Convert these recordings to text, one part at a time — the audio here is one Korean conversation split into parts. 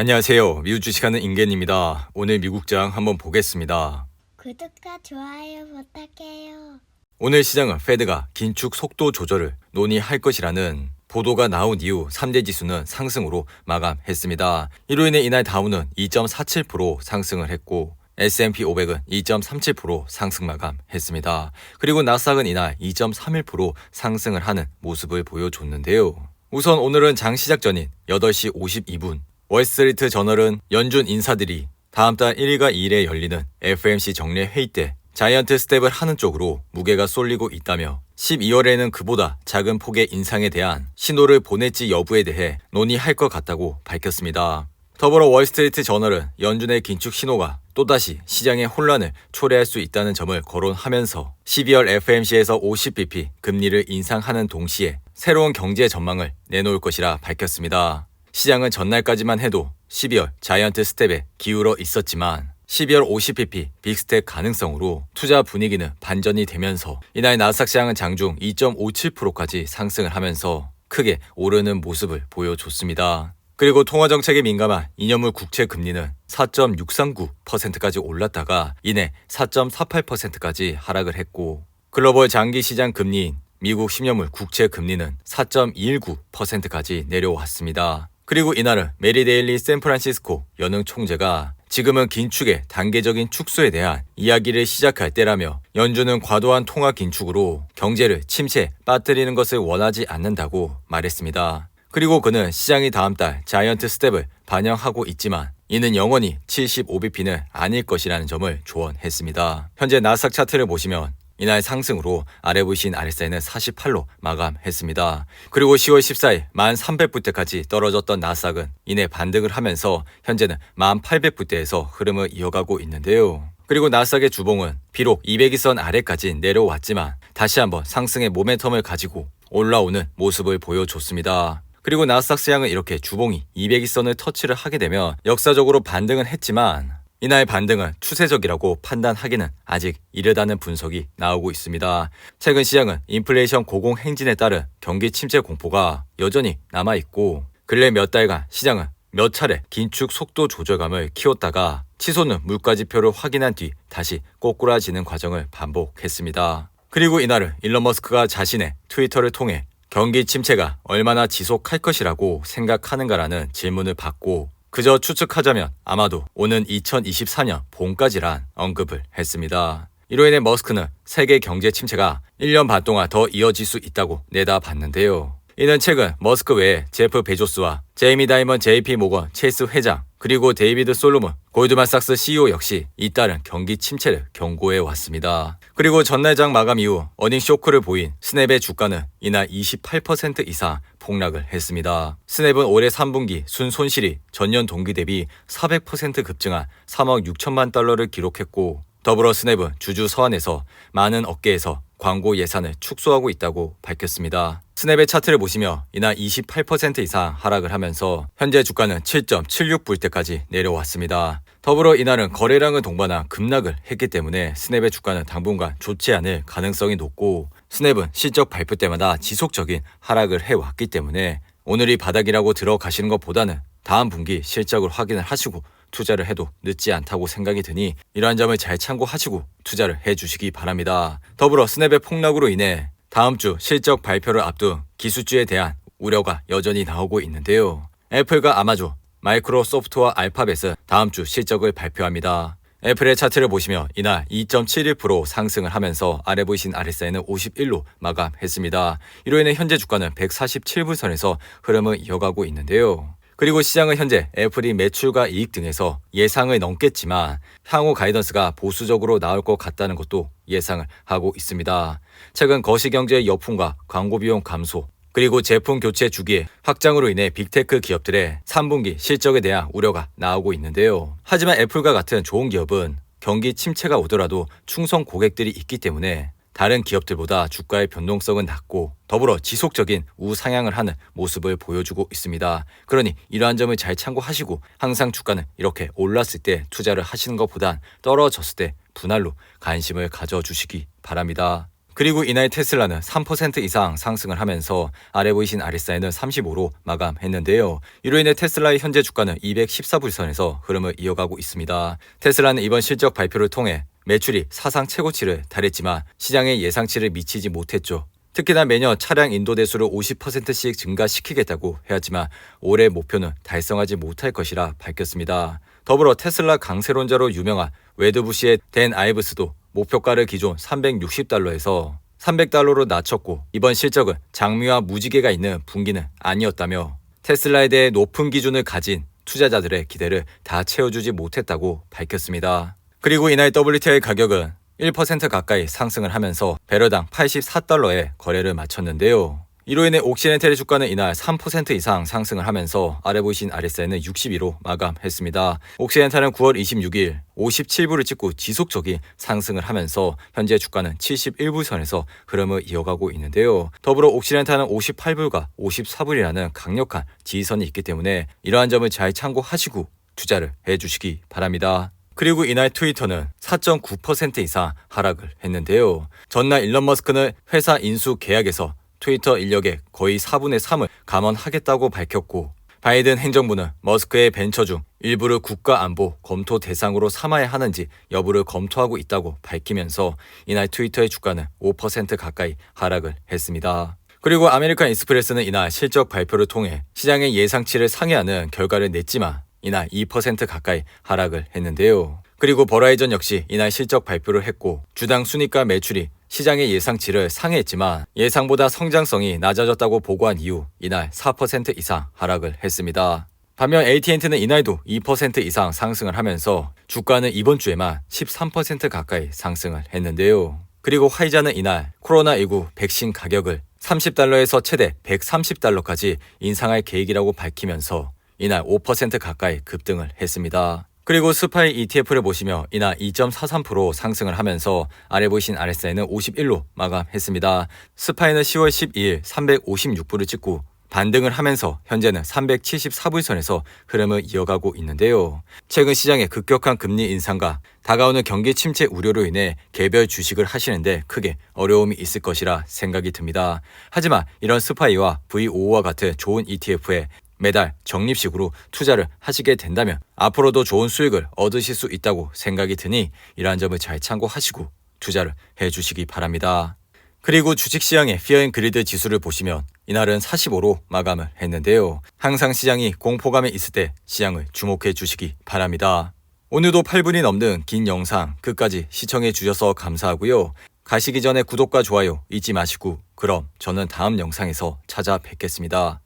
안녕하세요. 미국 주식하는 인겐입니다. 오늘 미국장 한번 보겠습니다. 구독과 좋아요 부탁해요. 오늘 시장은 페드가 긴축 속도 조절을 논의할 것이라는 보도가 나온 이후 3대 지수는 상승으로 마감했습니다. 이로 인해 이날 다우는 2.47% 상승을 했고 S&P 500은 2.37% 상승 마감했습니다. 그리고 나스닥은 이날 2.31% 상승을 하는 모습을 보여줬는데요. 우선 오늘은 장 시작 전인 8시 52분 월스트리트 저널은 연준 인사들이 다음 달 1일과 2일에 열리는 FMC 정례 회의 때 자이언트 스텝을 하는 쪽으로 무게가 쏠리고 있다며 12월에는 그보다 작은 폭의 인상에 대한 신호를 보낼지 여부에 대해 논의할 것 같다고 밝혔습니다. 더불어 월스트리트 저널은 연준의 긴축 신호가 또다시 시장의 혼란을 초래할 수 있다는 점을 거론하면서 12월 FMC에서 50bp 금리를 인상하는 동시에 새로운 경제 전망을 내놓을 것이라 밝혔습니다. 시장은 전날까지만 해도 12월 자이언트 스텝에 기울어 있었지만 12월 50pp 빅스텝 가능성으로 투자 분위기는 반전이 되면서 이날 나스닥 시장은 장중 2.57%까지 상승을 하면서 크게 오르는 모습을 보여줬습니다. 그리고 통화 정책에 민감한 이념물 국채 금리는 4.639%까지 올랐다가 이내 4.48%까지 하락을 했고 글로벌 장기 시장 금리인 미국 10년물 국채 금리는 4.219%까지 내려왔습니다. 그리고 이날은 메리데일리 샌프란시스코 연흥 총재가 지금은 긴축의 단계적인 축소에 대한 이야기를 시작할 때라며 연준은 과도한 통화 긴축으로 경제를 침체에 빠뜨리는 것을 원하지 않는다고 말했습니다. 그리고 그는 시장이 다음 달 자이언트 스텝을 반영하고 있지만 이는 영원히 75bp는 아닐 것이라는 점을 조언했습니다. 현재 나스닥 차트를 보시면 이날 상승으로 아래 보이신 RSI는 48로 마감했습니다. 그리고 10월 14일 1300부대까지 떨어졌던 나스닥은 이내 반등을 하면서 현재는 1800부대에서 흐름을 이어가고 있는데요. 그리고 나스닥의 주봉은 비록 200일선 아래까지 내려왔지만 다시 한번 상승의 모멘텀을 가지고 올라오는 모습을 보여줬습니다. 그리고 나스닥 시장은 이렇게 주봉이 200일선을 터치를 하게 되면 역사적으로 반등은 했지만 이날 반등은 추세적이라고 판단하기는 아직 이르다는 분석이 나오고 있습니다. 최근 시장은 인플레이션 고공 행진에 따른 경기 침체 공포가 여전히 남아 있고 근래 몇 달간 시장은 몇 차례 긴축 속도 조절감을 키웠다가 치솟는 물가 지표를 확인한 뒤 다시 꼬꾸라지는 과정을 반복했습니다. 그리고 이날은 일론 머스크가 자신의 트위터를 통해 경기 침체가 얼마나 지속할 것이라고 생각하는가라는 질문을 받고 그저 추측하자면 아마도 오는 2024년 봄까지란 언급을 했습니다. 이로 인해 머스크는 세계 경제 침체가 1년 반 동안 더 이어질 수 있다고 내다봤는데요. 이는 최근 머스크 외에 제프 베조스와 제이미 다이먼 JP 모건 체이스 회장 그리고 데이비드 솔로몬 골드만삭스 CEO 역시 잇따른 경기 침체를 경고해 왔습니다. 그리고 전날장 마감 이후 어닝 쇼크를 보인 스냅의 주가는 이날 28% 이상 폭락을 했습니다. 스냅은 올해 3분기 순 손실이 전년 동기 대비 400% 급증한 3억 6천만 달러를 기록했고 더불어 스냅은 주주 서한에서 많은 업계에서 광고 예산을 축소하고 있다고 밝혔습니다. 스냅의 차트를 보시며 이날 28% 이상 하락을 하면서 현재 주가는 7.76불 때까지 내려왔습니다. 더불어 이날은 거래량을 동반한 급락을 했기 때문에 스냅의 주가는 당분간 좋지 않을 가능성이 높고 스냅은 실적 발표 때마다 지속적인 하락을 해왔기 때문에 오늘이 바닥이라고 들어가시는 것보다는 다음 분기 실적을 확인을 하시고 투자를 해도 늦지 않다고 생각이 드니 이러한 점을 잘 참고하시고 투자를 해주시기 바랍니다. 더불어 스냅의 폭락으로 인해 다음 주 실적 발표를 앞둔 기술주에 대한 우려가 여전히 나오고 있는데요. 애플과 아마존, 마이크로소프트와 알파벳은 다음 주 실적을 발표합니다. 애플의 차트를 보시면 이날 2.71% 상승을 하면서 아래 보이신 RSI는 51로 마감했습니다. 이로 인해 현재 주가는 147불선에서 흐름을 이어가고 있는데요. 그리고 시장은 현재 애플이 매출과 이익 등에서 예상을 넘겠지만 향후 가이던스가 보수적으로 나올 것 같다는 것도 예상을 하고 있습니다. 최근 거시경제의 여풍과 광고 비용 감소, 그리고 제품 교체 주기의 확장으로 인해 빅테크 기업들의 3분기 실적에 대한 우려가 나오고 있는데요. 하지만 애플과 같은 좋은 기업은 경기 침체가 오더라도 충성 고객들이 있기 때문에 다른 기업들보다 주가의 변동성은 낮고 더불어 지속적인 우상향을 하는 모습을 보여주고 있습니다. 그러니 이러한 점을 잘 참고하시고 항상 주가는 이렇게 올랐을 때 투자를 하시는 것보단 떨어졌을 때 분할로 관심을 가져주시기 바랍니다. 그리고 이날 테슬라는 3% 이상 상승을 하면서 아래 보이신 RSI는 35로 마감했는데요. 이로 인해 테슬라의 현재 주가는 214불선에서 흐름을 이어가고 있습니다. 테슬라는 이번 실적 발표를 통해 매출이 사상 최고치를 달했지만 시장의 예상치를 미치지 못했죠. 특히나 매년 차량 인도 대수를 50%씩 증가시키겠다고 해왔지만 올해 목표는 달성하지 못할 것이라 밝혔습니다. 더불어 테슬라 강세론자로 유명한 웨드부시의 댄 아이브스도 목표가를 기존 360달러에서 300달러로 낮췄고 이번 실적은 장미와 무지개가 있는 분기는 아니었다며 테슬라에 대해 높은 기준을 가진 투자자들의 기대를 다 채워주지 못했다고 밝혔습니다. 그리고 이날 WTI 가격은 1% 가까이 상승을 하면서 배럴당 84달러에 거래를 마쳤는데요. 이로 인해 옥시렌텔의 주가는 이날 3% 이상 상승을 하면서 아래 보이신 RSI는 62로 마감했습니다. 옥시렌탈은 9월 26일 57불을 찍고 지속적인 상승을 하면서 현재 주가는 71불 선에서 흐름을 이어가고 있는데요. 더불어 옥시렌탈은 58불과 54불이라는 강력한 지지선이 있기 때문에 이러한 점을 잘 참고하시고 투자를 해주시기 바랍니다. 그리고 이날 트위터는 4.9% 이상 하락을 했는데요. 전날 일론 머스크는 회사 인수 계약에서 트위터 인력의 거의 4분의 3을 감원하겠다고 밝혔고 바이든 행정부는 머스크의 벤처 중 일부를 국가 안보 검토 대상으로 삼아야 하는지 여부를 검토하고 있다고 밝히면서 이날 트위터의 주가는 5% 가까이 하락을 했습니다. 그리고 아메리칸 익스프레스는 이날 실적 발표를 통해 시장의 예상치를 상회하는 결과를 냈지만 이날 2% 가까이 하락을 했는데요. 그리고 버라이전 역시 이날 실적 발표를 했고 주당 순이가 매출이 시장의 예상치를 상회했지만 예상보다 성장성이 낮아졌다고 보고한 이후 이날 4% 이상 하락을 했습니다. 반면 AT&T는 이날도 2% 이상 상승을 하면서 주가는 이번 주에만 13% 가까이 상승을 했는데요. 그리고 화이자는 이날 코로나19 백신 가격을 30달러에서 최대 130달러까지 인상할 계획이라고 밝히면서 이날 5% 가까이 급등을 했습니다. 그리고 스파이 ETF를 보시며 이날 2.43% 상승을 하면서 아래 보이신 RSI는 51로 마감했습니다. 스파이는 10월 12일 356불을 찍고 반등을 하면서 현재는 374불 선에서 흐름을 이어가고 있는데요. 최근 시장의 급격한 금리 인상과 다가오는 경기 침체 우려로 인해 개별 주식을 하시는데 크게 어려움이 있을 것이라 생각이 듭니다. 하지만 이런 스파이와 V55와 같은 좋은 ETF에 매달 적립식으로 투자를 하시게 된다면 앞으로도 좋은 수익을 얻으실 수 있다고 생각이 드니 이러한 점을 잘 참고하시고 투자를 해 주시기 바랍니다. 그리고 주식시장의 피어앤그리드 지수를 보시면 이날은 45로 마감을 했는데요. 항상 시장이 공포감에 있을 때 시장을 주목해 주시기 바랍니다. 오늘도 8분이 넘는 긴 영상 끝까지 시청해 주셔서 감사하고요. 가시기 전에 구독과 좋아요 잊지 마시고 그럼 저는 다음 영상에서 찾아뵙겠습니다.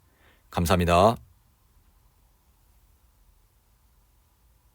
감사합니다.